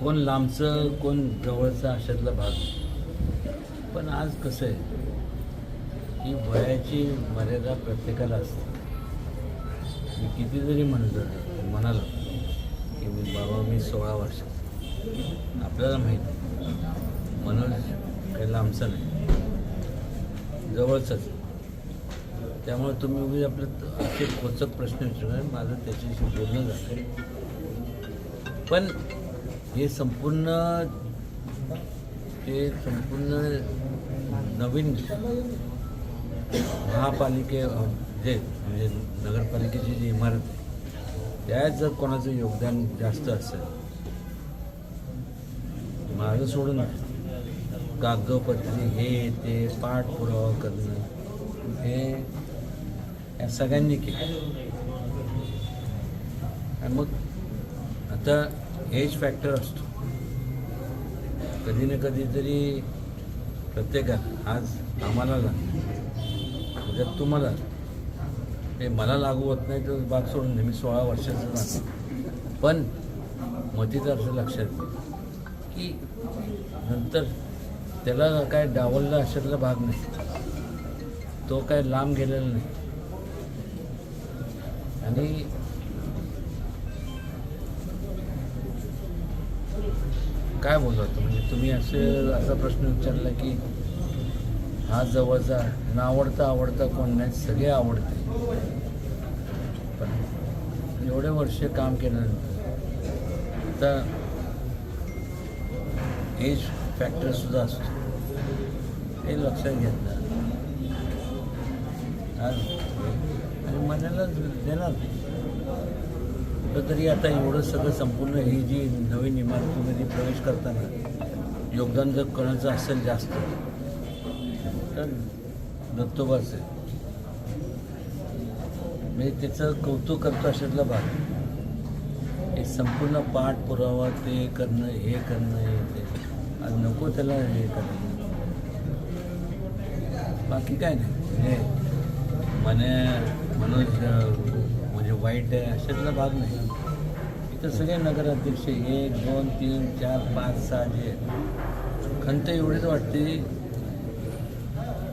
कोण लांबचं कोण जवळचं अशातला भाग पण आज कसं आहे की वयाची मर्यादा प्रत्येकाला असते. मी किती जरी म्हणलं म्हणालो की मी बाबा मी सोळा वर्ष. आपल्याला माहीत मनोज काही लांबचा नाही. जवळचाच त्यामुळे तुम्ही उभी आपलं असे खोचक प्रश्न विचारणार माझं त्याच्याशी बोलणं झालं. पण हे संपूर्ण ते संपूर्ण नवीन महापालिके जे म्हणजे नगरपालिकेची जी इमारत आहे त्यात जर कोणाचं योगदान जास्त असेल माझं सोडून कागदोपत्री हे ते पाठपुरावा करणं हे या सगळ्यांनी केलं. आणि मग आता एज फॅक्टर असतो. कधी ना कधी तरी प्रत्येकाला आज आम्हाला लागतं उद्या तुम्हाला हे मला लागू होत नाही तर बाग सोडून दे. मी सोळा वर्षाचं झालो पण मतीचा असं लक्षात की नंतर त्याला काय डावलला अशातला भाग नाही. तो काय लांब गेलेला नाही. आणि काय बोलत म्हणजे तुम्ही असे असा प्रश्न विचारला की हा जवळचा ना आवडता आवडता कोण नाही सगळे आवडते. पण एवढे वर्ष काम केल्यानंतर आता एज फॅक्टरसुद्धा असतो. हे लक्षात घेतलं आज आणि मनाला देणार कुठंतरी आता एवढं सगळं संपूर्ण ही जी नवीन इमारतीमध्ये प्रवेश करताना योगदान जर कोणाचं असेल जास्त तर दत्तोबाच. आहे म्हणजे त्याचं कौतुक करतो अशातला भाग. हे संपूर्ण पाठपुरावा ते करणं हे करणं हे ते. आणि नको त्याला हे करणं. बाकी काय नाही. म्हणजे मनोज वाईट आहे अशातला भाग नाही. इथं सगळे नगराध्यक्ष एक दोन तीन चार पाच सहा जे आहेत. खंत एवढीच वाटते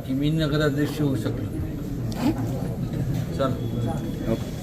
की मी नगराध्यक्ष होऊ शकलो. चल. ओके.